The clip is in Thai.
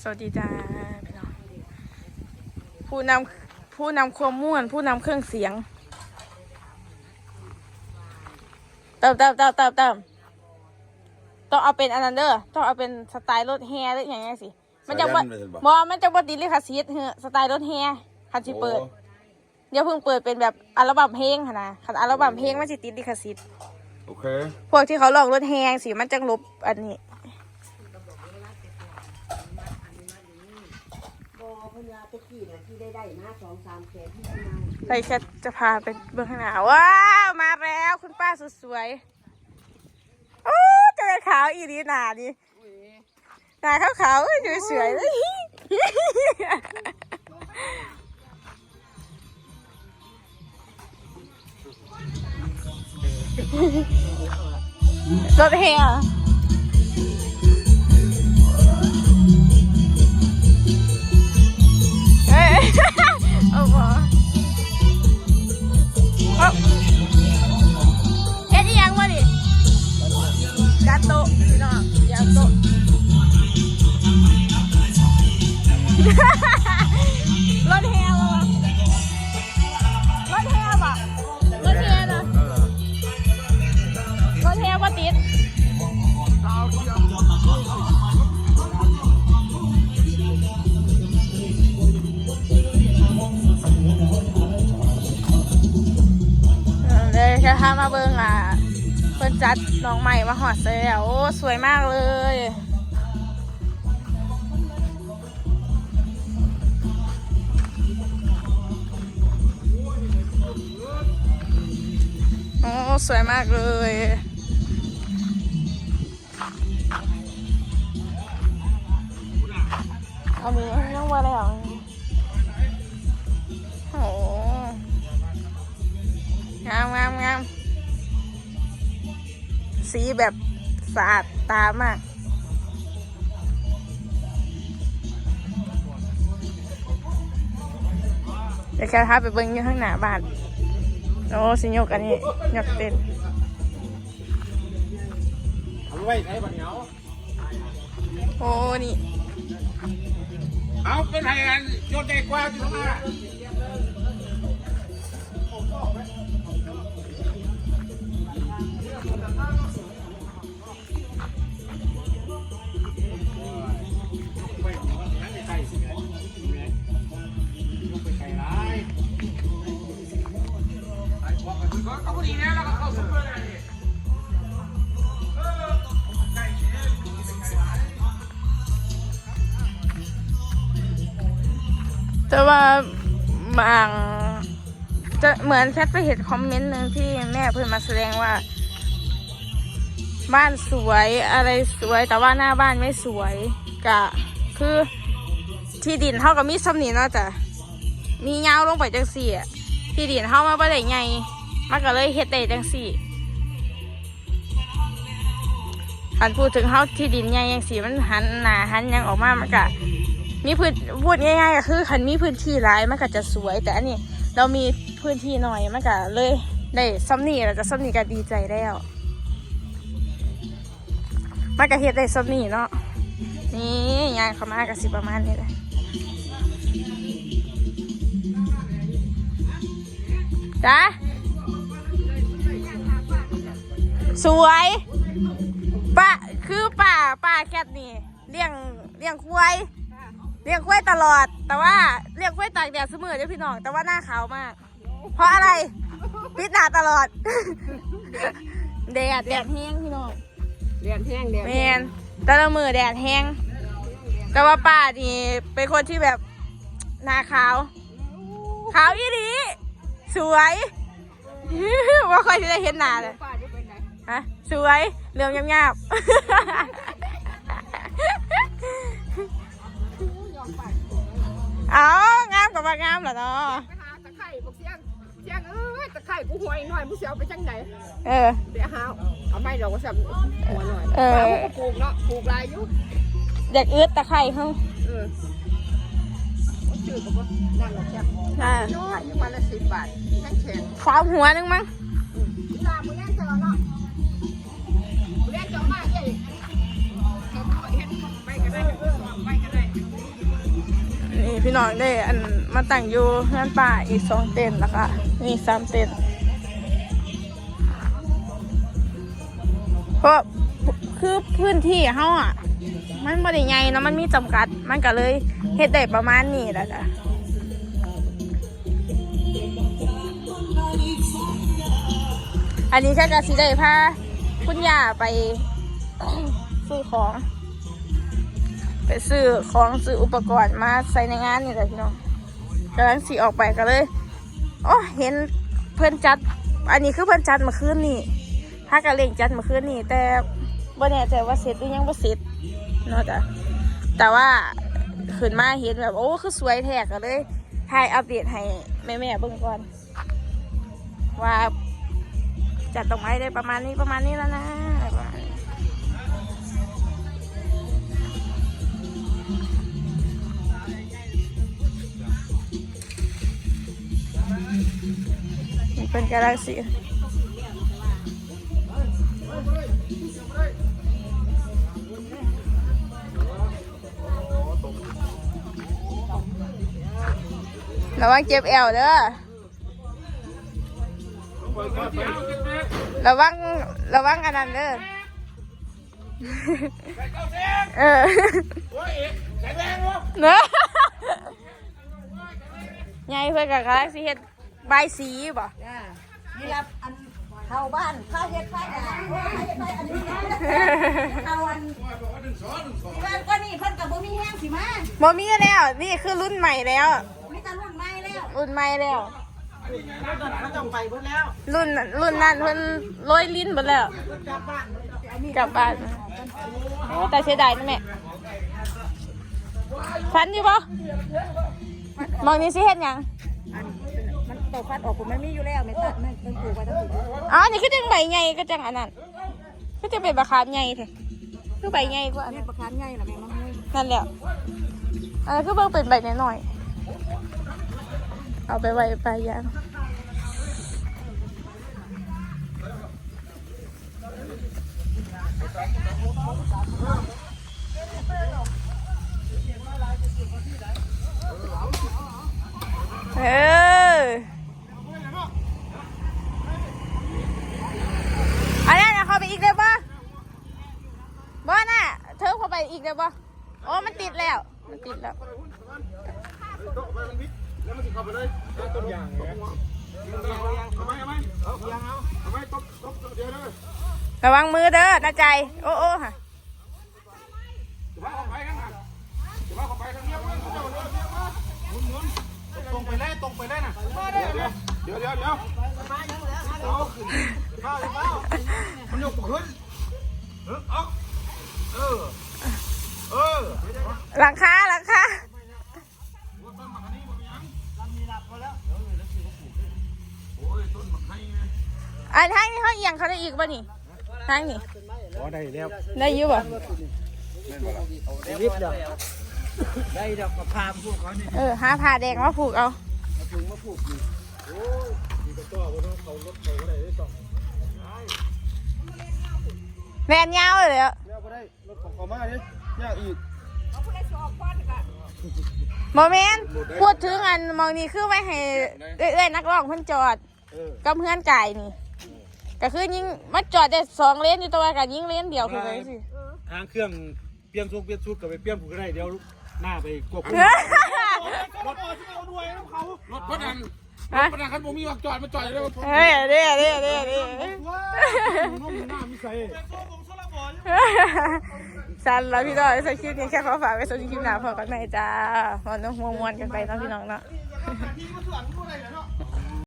สวัสดีจ้าพี่น้องผู้นำผู้นำความม่วน ผู้นำเครื่องเสียงเติมเติมเติมเติมเติมต้องเอาเป็นอันนั้นเด้อต้องเอาเป็นสไตล์รถแฮหรืออย่างเงี้ยสิ มันจะบ่สายันเลยเห็นปะบ่มันจะบ่ติดลิขสิทธิ์เฮ้อสไตล์รถแฮคันสิเปิดโอ้เดี๋ยวเพิ่งเปิดเป็นแบบอัลบั้มเพลงค่ะนะคันอัลบั้มเพลงมันสิติดลิขสิทธิ์ โอเค พวกที่เขาลองรถแฮงสิมันจังลบอันนี้ บอเพิ่นว่าตะกี้น่ะ ที่ได้ได้มาสองสามแสนที่ประมาไปแค่จะพาไปเบื้องข้างหน้าว้าวมาแล้วคุณป้าสุดสวยโอ้เจอขาวอีดีหนาดิหนาขาวขาวๆอยู่สวยๆเลยรถเฮี มาเบิ่งอะเพิ่นจัดน้องใหม่มาหอดเซลโอ้สวยมากเลยโอ้สวยมากเลยเอามีนั่ สีแบบสะอาดตามากเดี๋ยวแค่ท้าไปเบิ้งอยู่ข้างหน้าบ้านโอ้สิยกอันนี้ยกเต้นเอาไว้ไหนบัดเหนียวโอ้นี่ เอาเป็นไงกันโยนใจกว้างอยู่ข้างหน้าเอา แต่ว่าบางจะเหมือนแคทไปเห็นคอมเมนต์หนึ่งที่แม่เพื่อนมาแสดงว่า บ้านสวยอะไรสวยแต่ว่าหน้าบ้านไม่สวยกะคือที่ดินเท่ากับมีซ้ำนี่เนาะจ้ะมีเงาลงไปจังสี่อะที่ดินเท่ามาบ่ได้ไงมันก็เลยเฮ็ดได้จังสี่หันพูดถึงเฮาที่ดินใหญ่ยังสี่มันหันหนาหันยังออกมามันก็ มีพื้นพูดง่ายๆก็คือคันมีพื้นที่หลายมันก็จะสวย แต่อันนี้เรามีพื้นที่หน่อยมันก็เลยได้ซ้ำนี่เราจะซ้ำนี่ก็ดีใจแล้วมันก็เฮ็ดได้ซ้ำนี่เนาะนี่งานเขามาก็สิประมาณนี้แหละจ้าสวยป้าคือป้าป้าแคทนี่เลี้ยงเลี้ยงควาย เลี้ยงกล้วยตลอด แต่ว่าเลี้ยงกล้วยตากแดดเสมอเด้อพี่น้อง แต่ว่าหน้าขาวมาก เพราะอะไรปิดหน้าตลอด แดดแดดแห้งพี่น้องเรียนแห้งเรียนแมนแต่ละมือแดดแห้ง แต่ว่าป้านี่เป็นคนที่แบบหน้าขาว ขาวยี่ดีสวย ว่าค่อยจะได้เห็นหน้าเลย ป้าจะไปไหนฮะ สวยเหลือมยาบย เอางามกับว่างามเหรอเนาะไปหาตะไคร่บอกเสียงเสียงเอ้ยตะไคร่กูหวยหน่อยมึงเสียเอาไปจังไหนเออ เดี๋ยวหาเอาไม่ดอกก็สับหัวหน่อยเออป้าก็ปลูกเนาะปลูกลายอยู่อยากอึดตะไคร่เฮ้งเออชื่อก็ว่านั่นแหละแค่อ่า น้อยยังวันละสิบบาทแข็งแข็งขาวหัวนึงมั้ง พี่น้องได้อันมาตั้งอยู่งานป่าอีกสองเต็นท์แล้วก็นี่สามเต็นท์เพราะคือพื้นที่เฮาอะ มันบ่ได้ใหญ่เนาะมันมีจำกัด มันก็เลยเฮ็ดได้ประมาณนี้แหละจ้ะอันนี้ฉันก็สิได้พาคุณย่าไปซื้อของ ไปซื้อของซื้ออุปกรณ์มาใส่ในงานนี่แหละพี่น้องกำลังสีออกไปก็เลยโอ้เห็นเพื่อนจัด อันนี้คือเพื่อนจัดเมื่อคืนนี่ถ้ากระเล่งจัดเมื่อคืนนี่แต่บ่แน่ใจว่าเสร็จหรือยังบ่เสร็จเนาะจ้ะแต่ว่าขึ้นมาเห็นแบบโอ้คือสวยแท้ก็เลยถ่ายอัปเดตให้แม่ๆเบิ่งก่อน ว่าจัดดอกไม้ได้ประมาณนี้ประมาณนี้แล้วนะ เป็นกาแล็กซี่ระวังเจ็บแอวเด้อระวังระวังอันนั้นเด้อเออโอ้ยแข็งแรงวะเนอะไงเพื่อนกับกาแล็กซี่เฮ็ด ใบายสีบ่จ้านี่รับอันเข้าบ้านข้าเฮ็ดไฟอะโอ้ยเฮ็ดไฟอันนี้เอาอันที่บ้านก็นี่เพิ่นกับบ่มีแห้งสิมาบ่มีแล้ว นี่คือรุ่นใหม่แล้ว มีแต่รุ่นใหม่แล้วรุ่นใหม่แล้ว เขาต้องไปเพิ่นแล้วรุ่นนั้นรุ่นนั้นเพิ่นโรยลิ้นหมดแล้ว กลับบ้านกับบ้านโอ้แต่เสียดายนะแม่ฟันอยู่ปะมองนี่สิเฮ็ดหยัง ตกฟัดออกผมมันมีอยู่แล้วแม่ตัดมันมันปลูกไว้ทั้งปลูกอ๋อนี่คือจังใบใหญ่ก็จังอันนั้นคือจะเป็นบะขามใหญ่แท้คือใบใหญ่กว่าอันเฮ็นั้นประคันใหญ่ล่ะแม่มันให้นั่นแหละอันนั้นคือเบิ่งเป็นใบน้อยๆเอาไปไว้ไปลายยางเออนนั้นนะเข้าไปอีกได้ปะบ่น่ะเธอเข้า ได้ปะโอ้มันติดแล้ว มันติดแล้ว แล้วมันสิเข้าไปเลยต้นยางเนี่ยเอาไหมเอาไหมเอายางเอาเอาไหมตบตบเดี๋ยวเลยระวังมือเด้อนะใจ โอ้โอ้ค่ะถือว่าเข้าไปกันนะถือว่าเข้าไปกันเงียบเลยเจ้าเลยเงียบมาหมุนหมุนตรงไปเลยตรงไปเลยน่ะเดี๋ยวเดี๋ยวเดี๋ยวเดี๋ยวเอาขึ้นข้าวข้าวมันยกขึ้นเออเอาเออเออ หลังคาหลังคาอันทางนี้เขาเอียงเขาได้อีกป่ะนี่ทางนี้อ๋อได้แล้วได้อยุบ่รีบเดี๋ยวได้เดี๋ยวกับพามพวกเขานี่เออหาผ้าแดงมาผูกเอามาถึงมาผูกนี่โอ้ยมีกระตัวบนเขารถเขาก็ได้ได้สองแมนยาวเลยอะเนี่ยก็ได้รถของเขามาเนี่ย ยากอีกเอาผู้ใดสิออกก่อนก็โมเมนพูดถึงอันมองนี่คือไว้ให้เอ้อยๆนักร้องเพิ่นจอดเออกับเพื่อนไก่นี่ ก็คือยิงมาจอดได้สองเลนอยู่ตัวกันยิงเลนเดียวคือไงสิทางเครื่องเปลี่ยนซุกเปลี่ยนชุดกับไปเปลี่ยนผูกก็ได้เดี๋ยวหน้าไปกบรถรถเอาด้วยน้ำเขารถพนันรถพนันคันผมมีวักจอดมาจอดอยู่แล้วเฮ้ยเด้เด้เด้เด้น้องหน้ามิใส่ สันแล้วพี่น้องใส่คลิปนี้แค่ขอฝากไว้ส่วนคลิปหนาพอกันไหมจ้ามันน้องหัวมวนกันไปเนาะพี่น้องเนาะ